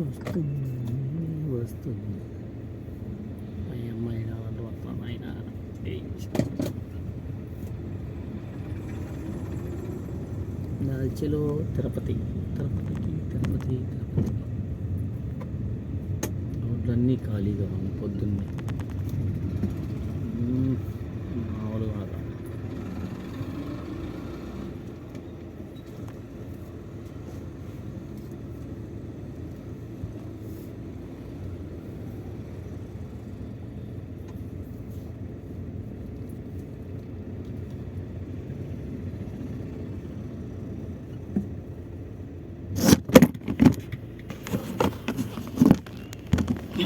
వస్తుంది వస్తుంది. అమ్మాయి కావాలి వస్తుంది ఆయన నల్చెలో తిరుపతి తిరుపతికి తిరుపతి తిరుపతి. రోడ్లన్నీ ఖాళీగా ఉంది పొద్దున్నే.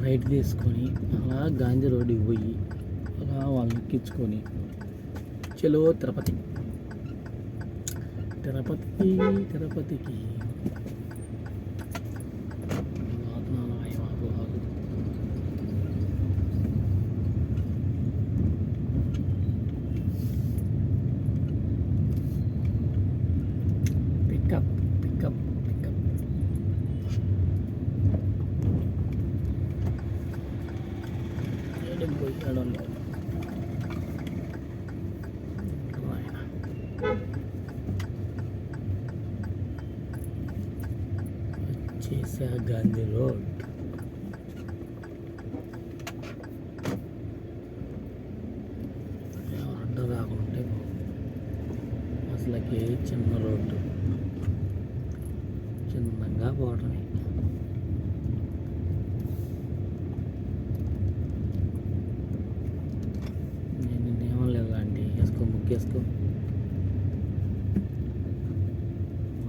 రైట్ తీసుకొని అలా గాంధీ రోడ్డుకి పోయి అలా వాళ్ళని ఎక్కించుకొని చలో తిరుపతి. తిరుపతికి తిరుపతికి ఆగు పికప్ వచ్చేసా గాంధీ రోడ్ ఎవరంట రాకుంటే అసలుకి చిన్న రోడ్డు. చిన్నంగా పోవటమే. నేను నిన్నేమో లేదు అండి వేసుకో ముక్కేసుకో వేసుకో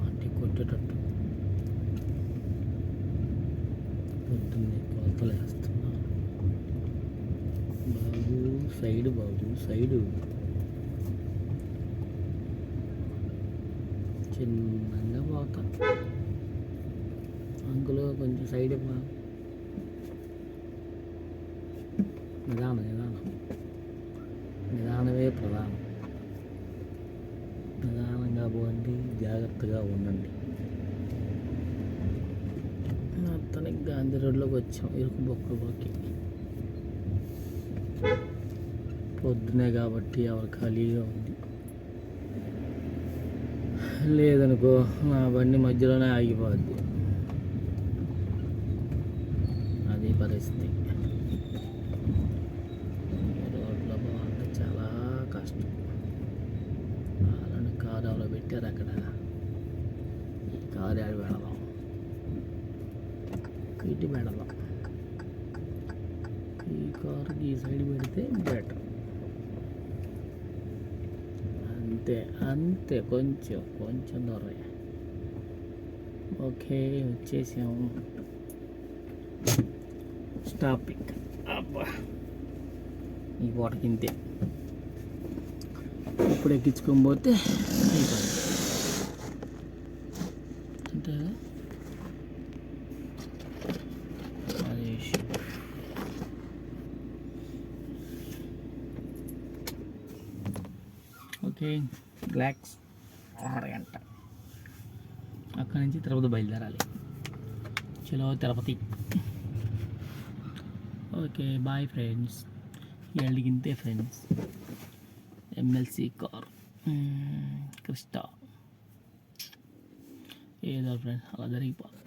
ఆంటీ కొట్టేటట్టు పొద్దున్నే కొలతలు వేస్తున్నా. బాబు సైడ్ బాబు సైడు. చిన్నగా పోత. అంకులో కొంచెం సైడ్ ఇవ్వ నిదానం నిదానం. నిదానమే ప్రధానం. నిదానంగా పోండి జాగ్రత్తగా ఉండండి. మొత్తానికి గాంధీ రోడ్లోకి వచ్చాం. ఇరుకు బొక్కలోకి. పొద్దునే కాబట్టి ఎవరు ఖాళీగా ఉంది. లేదనుకో నా బండి మధ్యలోనే ఆగిపోద్ది. అది పరిస్థితి. రోడ్లో బాగుంటే చాలా కష్టం. వాళ్ళని కారు ఎవరో పెట్టారు అక్కడ. ఈ కారు ఆడి పెడదాం ఇటు పెడదాం ఈ కారుకి ఈ సైడ్ పెడితే బెటర్. అంతే అంతే కొంచెం కొంచెం దూరం ఓకే వచ్చేసాము. స్టాపింగ్. అబ్బా ఈ పూటకి ఇంతే ఇప్పుడు ఎక్కించుకొని పోతే అయిపోయింది. అంటే అది issue. ఓకే రిలాక్స్ అరగంట అక్కడి నుంచి తిరుపతి బయలుదేరాలి. చలో తిరుపతి. ఓకే బాయ్ ఫ్రెండ్స్ ఎడిగింతే ఫ్రెండ్స్ ఎమ్మెల్సీ కార్. క్రిస్టా. ఏదో ఫ్రెండ్స్ అలా జరిగిపోతుంది